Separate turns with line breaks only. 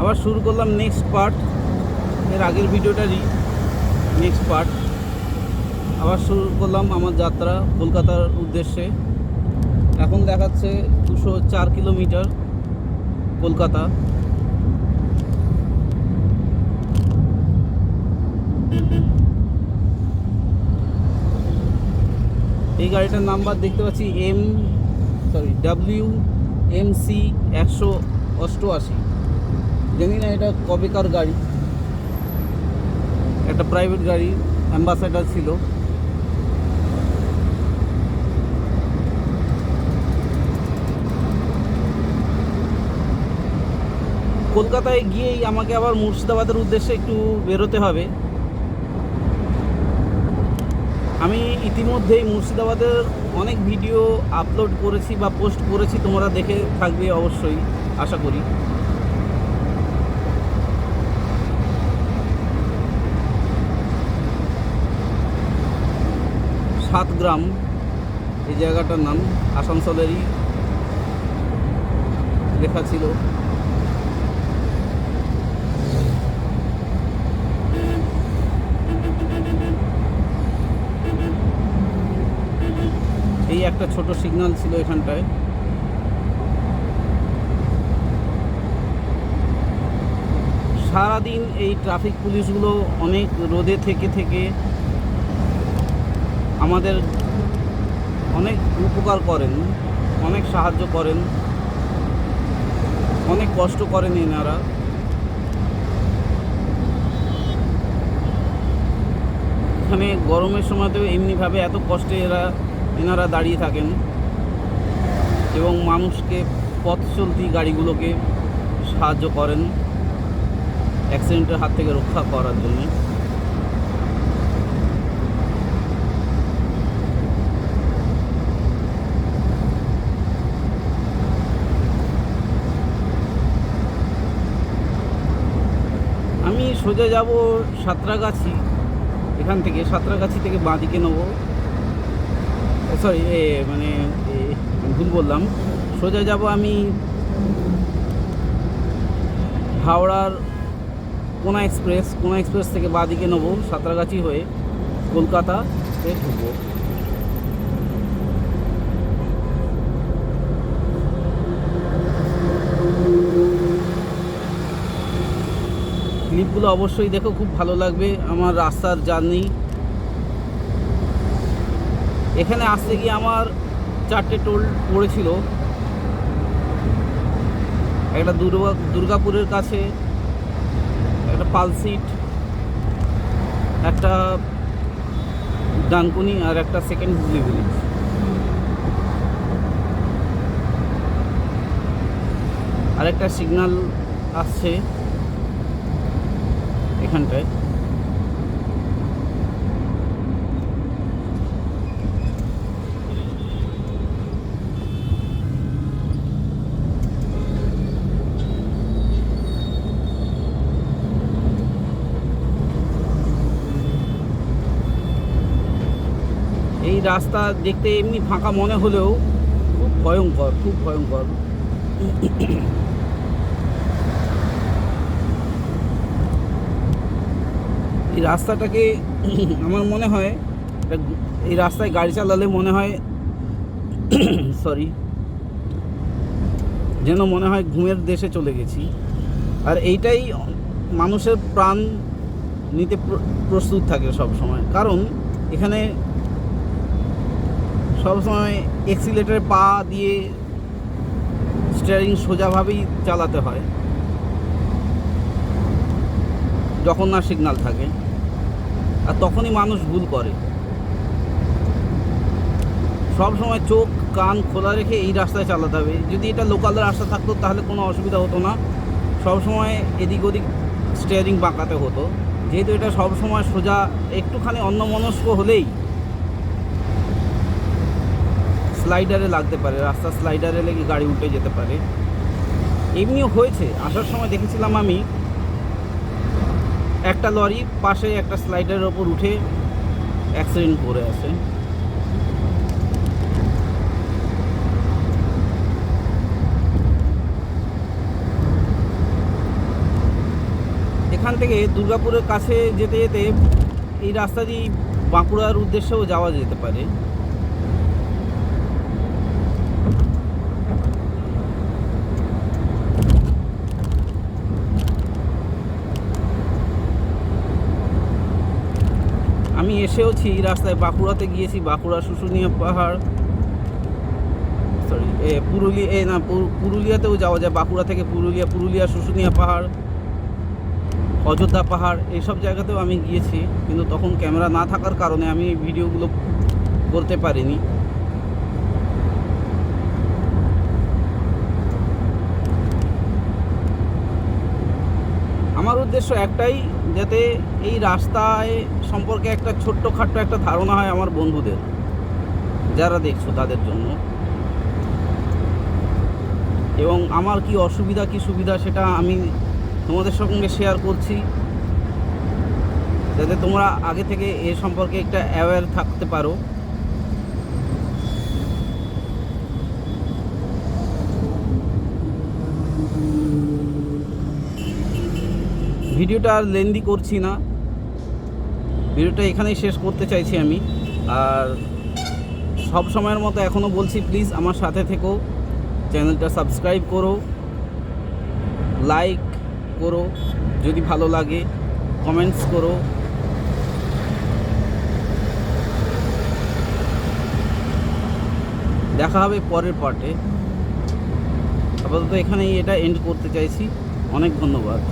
আবার শুরু করলাম নেক্সট পার্ট এর আগের ভিডিওটারই নেক্সট পার্ট আবার শুরু করলাম আমার যাত্রা কলকাতার উদ্দেশ্যে। এখন দেখাচ্ছে দুশো চার কিলোমিটার কলকাতা। এই গাড়িটার নাম্বার দেখতে পাচ্ছি M sorry W M C একশো অষ্টআশি। জানি না এটা কবেকার গাড়ি। একটা প্রাইভেট গাড়ি অ্যাম্বাসাডার ছিল। কলকাতায় গিয়েই আমাকে আবার মুর্শিদাবাদের উদ্দেশ্যে একটু বেরোতে হবে। আমি ইতিমধ্যেই মুর্শিদাবাদের অনেক ভিডিও আপলোড করেছি বা পোস্ট করেছি, তোমরা দেখে থাকবে অবশ্যই, আশা করি। সাত গ্রাম। এই জায়গাটার নাম আসানসোলেরই লেখা ছিল। এই একটা ছোট সিগন্যাল ছিল এখানটায়। সারাদিন এই ট্রাফিক পুলিশগুলো অনেক রোদে থেকে থেকে আমাদের অনেক উপকার করেন, অনেক সাহায্য করেন, অনেক কষ্ট করেন এনারা। এখানে গরমের সময়তেও এমনিভাবে এত কষ্টে এরা, এনারা দাঁড়িয়ে থাকেন এবং মানুষকে পথ চলতি গাড়িগুলোকে সাহায্য করেন অ্যাক্সিডেন্টের হাত থেকে রক্ষা করার জন্য আমি সোজা যাব সাঁতরাগাছি। এখান থেকে, সাঁতরাগাছি থেকে বাঁদিকে নেব। সরি এ মানে ভুল বললাম। সোজা যাব আমি হাওড়ার কোনা এক্সপ্রেস। কোনা এক্সপ্রেস থেকে বাঁ দিকে নেব, সাঁতরাগাছি হয়ে কলকাতাতে ঢুকবো। ক্লিপগুলো অবশ্যই দেখো, খুব ভালো লাগবে আমার রাস্তার জার্নি এখানে আসতে গিয়ে আমার চারটে টোল পড়েছিল। একটা দুর্গা, দুর্গাপুরের কাছে, একটা পালসিট একটা ডানকুনি আর একটা সেকেন্ড হুগলি ভিলেজ আর একটা সিগন্যাল আসছে। এখানটায়। এই রাস্তা দেখতে এমনি ফাঁকা মনে হলেও খুব ভয়ঙ্কর খুব ভয়ঙ্কর। এই রাস্তাটাকে আমার মনে হয় এই রাস্তায় গাড়ি চালালে মনে হয় সরি যেন মনে হয় ঘুমের দেশে চলে গেছি। আর এইটাই মানুষের প্রাণ নিতে প্র- প্রস্তুত থাকে সব সময় কারণ এখানে সবসময় এক্সিলেটারে পা দিয়ে স্টিয়ারিং সোজাভাবেই চালাতে হয়। যখন না সিগনাল থাকে। আর তখনই মানুষ ভুল করে। সব সময় চোখ, কান খোলা রেখে এই রাস্তায় চালাতে হবে। যদি এটা লোকাল রাস্তা থাকতো, তাহলে কোনো অসুবিধা হতো না। সব সময় এদিক ওদিক স্টিয়ারিং বাঁকাতে হতো। যেহেতু এটা সব সময় সোজা, একটুখানি অন্যমনস্ক হলেই স্লাইডারে লাগতে পারে। রাস্তা স্লাইডারে লেগে গাড়ি উঠে যেতে পারে। এমনিও হয়েছে। আসার সময় দেখেছিলাম আমি একটা লরি পাশে একটা স্লাইডারের ওপর উঠে অ্যাক্সিডেন্ট করে আছে এখান থেকে দুর্গাপুরের কাছে যেতে যেতে এই রাস্তা দিয়ে বাঁকুড়ার উদ্দেশ্যেও যাওয়া যেতে পারে। আমি এসেওছি এই রাস্তায় বাঁকুড়াতে গিয়েছি, বাঁকুড়া শুশুনিয়া পাহাড়। সরি এ পুরুলিয়া, এ না, পুরু- পুরুলিয়াতেও যাওয়া যায়, বাঁকুড়া থেকে পুরুলিয়া পুরুলিয়া শুশুনিয়া পাহাড়, অযোধ্যা পাহাড় এইসব জায়গাতেও আমি গিয়েছি, কিন্তু তখন ক্যামেরা না থাকার কারণে আমি ভিডিওগুলো করতে পারিনি। আমার উদ্দেশ্য একটাই যাতে এই রাস্তায় সম্পর্কে একটা ছোট্ট খাট্ট একটা ধারণা হয় আমার বন্ধুদের, যারা দেখছ তাদের জন্য। এবং আমার কি অসুবিধা, কি সুবিধা সেটা আমি তোমাদের সঙ্গে শেয়ার করছি। যাতে তোমরা আগে থেকে এ সম্পর্কে একটা অ্যাওয়্যার থাকতে পারো। ভিডিওটা আর লেন্দি করছি না। ভিডিওটা এখানেই শেষ করতে চাইছি আমি। আর সব সময়ের মতো এখনও বলছি প্লিজ আমার সাথে থেকো। চ্যানেলটা সাবস্ক্রাইব করো। লাইক করো, যদি ভালো লাগে কমেন্টস করো। দেখা হবে পরের পার্টে আপাতত এখানেই এটা এন্ড করতে চাইছি। অনেক ধন্যবাদ।